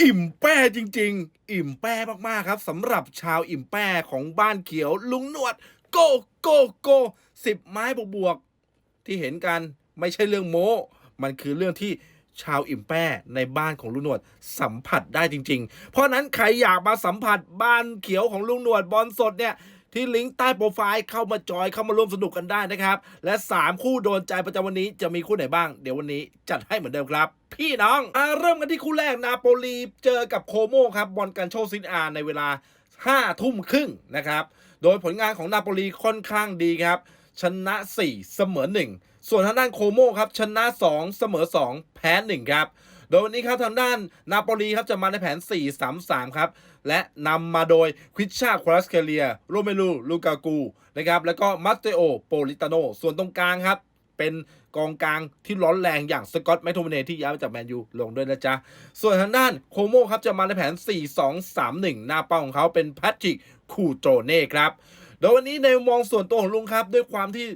อิ่มแป้จริง ๆ อิ่มแป้มาก ๆ ครับสำหรับชาวอิ่มแป้ของบ้านเขียวลุงหนวด โกโกโกสิบไม้บวกๆที่เห็นกันไม่ใช่เรื่องโม้ มันคือเรื่องที่ชาวอิ่มแป้ในบ้านของลุงหนวด สัมผัสได้จริง ๆ เพราะนั้นใครอยากมาสัมผัสบ้านเขียวของลุงหนวดบอลสดเนี่ย ที่ลิงก์ใต้โปรไฟล์เข้ามาจอยเข้ามาร่วมสนุกกันได้นะครับ และ 3 คู่โดนใจประจำวันนี้จะมีคู่ไหนบ้าง เดี๋ยววันนี้จัดให้เหมือนเดิมครับ พี่น้องอเริ่มกันที่คู่แรกนาโปลีเจอกับโคโมครับบอลกันโชซินอาในเวลา5ทุ่มครึ่งนะครับ โดยผลงานของนาโปลีค่อนข้างดีครับ ชนะ 4 เสมอ 1 ส่วนทางด้านโคโมครับชนะ 2 เสมอ 2 แพ้ 1 ครับ โดยวันนี้ครับทางด้านนาโปลีครับจะมาในแผน 4-3-3 ครับ และนำมาโดยควิชชาควาสเคเลีย โรเมลูลูกากูนะครับ แล้วก็มัตเตโอโปลิตาโน ส่วนตรงกลางครับ เป็นกองกลางที่ร้อนแรงอย่างสกอตแมคโทมเนที่ย้ายมาจากแมนยูลงด้วยนะจ๊ะ ส่วนทางด้านโคโมครับจะมาในแผน 4-2-3-1 หน้าเป้าของเขาเป็นแพทริกคูโตเน่ครับโดยวันนี้ในมองส่วนตัวของลุงครับด้วยความที่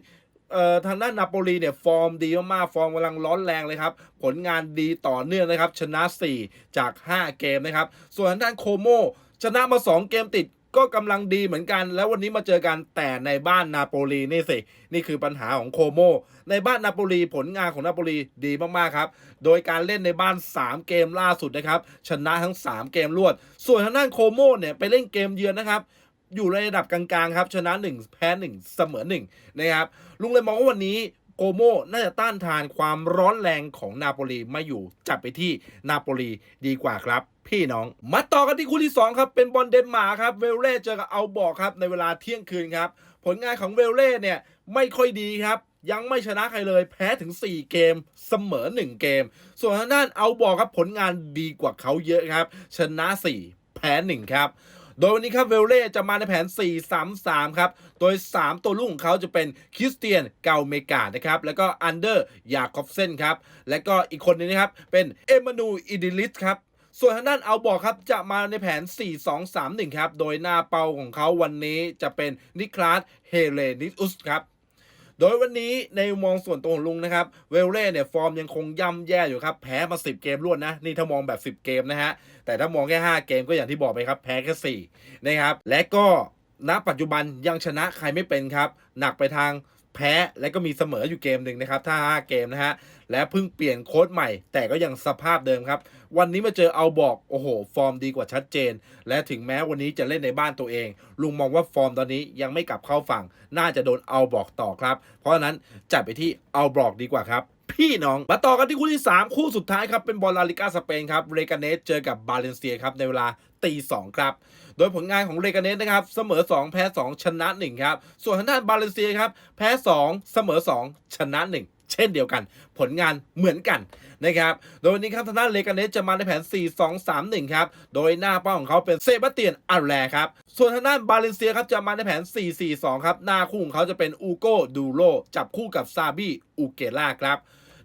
เอ่อทางด้านนาโปลีเนี่ยฟอร์มดีมากๆฟอร์มกำลังร้อนแรงเลยครับ ผลงานดีต่อเนื่องนะครับ ชนะ 4 จาก 5 เกมนะครับ ส่วนทางด้านโคโมชนะมา 2 เกมติดก็กำลังดีเหมือนกัน แล้ววันนี้มาเจอกันแต่ในบ้านนาโปลีนี่สิ นี่คือปัญหาของโคโม ในบ้านนาโปลีผลงานของนาโปลีดีมากๆครับ โดยการเล่นในบ้าน 3 เกมล่าสุดนะครับ ชนะทั้ง 3 เกมรวด ส่วนทางด้านโคโมเนี่ยไปเล่นเกมเยือนนะครับ อยู่ในระดับกลางๆครับ ชนะ 1 แพ้ 1 เสมอ1นะครับ ลุงเลยมองว่าวันนี้โกโมน่าจะต้านทานความร้อนแรงของนาโปลีไม่อยู่ จับไปที่นาโปลีดีกว่าครับ พี่น้อง มาต่อกันที่คู่ที่ 2 ครับ เป็นบอลเดนมาร์กครับ เวลเล่เจอกับเอาบอกครับ ในเวลาเที่ยงคืนครับ ผลงานของเวลเล่เนี่ย ไม่ค่อยดีครับ ยังไม่ชนะใครเลย แพ้ถึง 4 เกม เสมอ 1 เกม ส่วนทางด้านเอาบอกครับผลงานดีกว่าเขาเยอะครับ ชนะ 4 แพ้ 1 ครับ โดยวันนี้ครับเวลเล่จะมาในแผน 4-3-3 ครับ โดย 3 ตัวลูกของเขาจะเป็นคริสเตียนเกาเมกานะครับ แล้วก็อันเดอร์ยาคอฟเซนครับ และก็อีกคนนึงนะครับ เป็นเอมานูอิดิลิสครับส่วนทางด้านเอาบอกครับจะมาในแผน 4-2-3-1 ครับ โดยหน้าเป้าของเขาวันนี้จะเป็นนิคลาสเฮเลนิอุสครับ โดยวันนี้ในมองส่วนตัวของลุงนะครับ เวลเล่เนี่ยฟอร์มยังคงย่ำแย่อยู่ครับ แพ้มา 10 เกมรวดนะ นี่ถ้ามองแบบ 10 เกมนะฮะ แต่ถ้ามองแค่ 5 เกมก็อย่างที่บอกไปครับ แพ้แค่4นะครับ และก็ณปัจจุบันยังชนะใครไม่เป็นครับ หนักไปทาง แพ้และก็มีเสมออยู่เกมหนึ่งนะครับ ถ้า 5 เกมนะฮะ และเพิ่งเปลี่ยนโค้ดใหม่ แต่ก็ยังสภาพเดิมครับ วันนี้มาเจอเอาบอก โอ้โห ฟอร์มดีกว่าชัดเจน และถึงแม้วันนี้จะเล่นในบ้านตัวเอง ลุงมองว่าฟอร์มตอนนี้ยังไม่กลับเข้าฝั่ง น่าจะโดนเอาบอกต่อครับ เพราะฉะนั้นจัดไปที่เอาบอกดีกว่าครับ พี่น้อง มาต่อกันที่คู่ที่ 3 คู่สุดท้ายครับ เป็นบอลลาลิก้าสเปนครับ เรกาเนสเจอกับบาเลนเซียครับ ในเวลาตีสองครับ โดยผลงานของเรกาเนสนะครับ เสมอ 2 แพ้ 2 ชนะ 1 ครับ ส่วนทางด้านบาเลนเซียครับ แพ้ 2 เสมอ 2 ชนะ 1 ช่นเดียวกัน ผลงานเหมือนกันนะครับ โดยวันนี้ครับทางด้านเลกาเนสจะมาในแผน 4-2-3-1 ครับ โดยหน้าเป้าของเขาเป็นเซบาสเตียนอาร์แลครับ ส่วนทางด้านบาเลนเซียครับจะมาในแผน 4-4-2 ครับ หน้าคู่ของเขาจะเป็นอูโกดูโรจับคู่กับซาบี้อูเกล่าครับ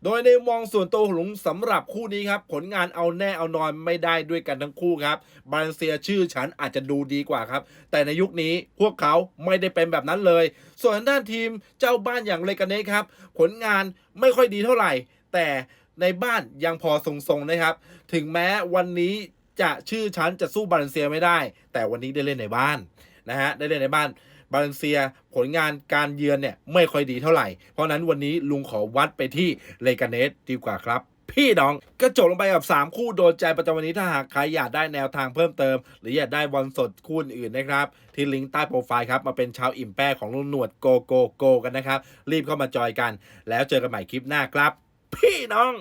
โดยในมองส่วนตัวของลุงสำหรับคู่นี้ครับ ผลงานเอาแน่เอานอนไม่ได้ด้วยกันทั้งคู่ครับบาเลเซียชื่อฉันอาจจะดูดีกว่าครับ แต่ในยุคนี้พวกเขาไม่ได้เป็นแบบนั้นเลย ส่วนด้านทีมเจ้าบ้านอย่างเลกาเนสครับ ผลงานไม่ค่อยดีเท่าไหร่ แต่ในบ้านยังพอทรงๆนะครับ ถึงแม้วันนี้จะชื่อฉันจะสู้บาเลนเซียไม่ได้ แต่วันนี้ได้เล่นในบ้าน นะฮะได้เล่นในบ้านบาเลนเซียผลงานการเยือนเนี่ยไม่ค่อยดีเท่าไหร่ เพราะนั้นวันนี้ลุงขอวัดไปที่เลกาเนสดีกว่าครับพี่น้องก็จบลงไปกับ 3 คู่โดนใจประจำวันนี้ถ้าหากใครอยากได้แนวทางเพิ่มเติม หรืออยากได้บอลสดคู่อื่นนะครับ ที่ลิงก์ใต้โปรไฟล์ครับ มาเป็นชาวอิ่มแป้ของลุงหนวดโกโกโกกันนะครับ รีบเข้ามาจอยกัน แล้วเจอกันใหม่คลิปหน้าครับ พี่น้อง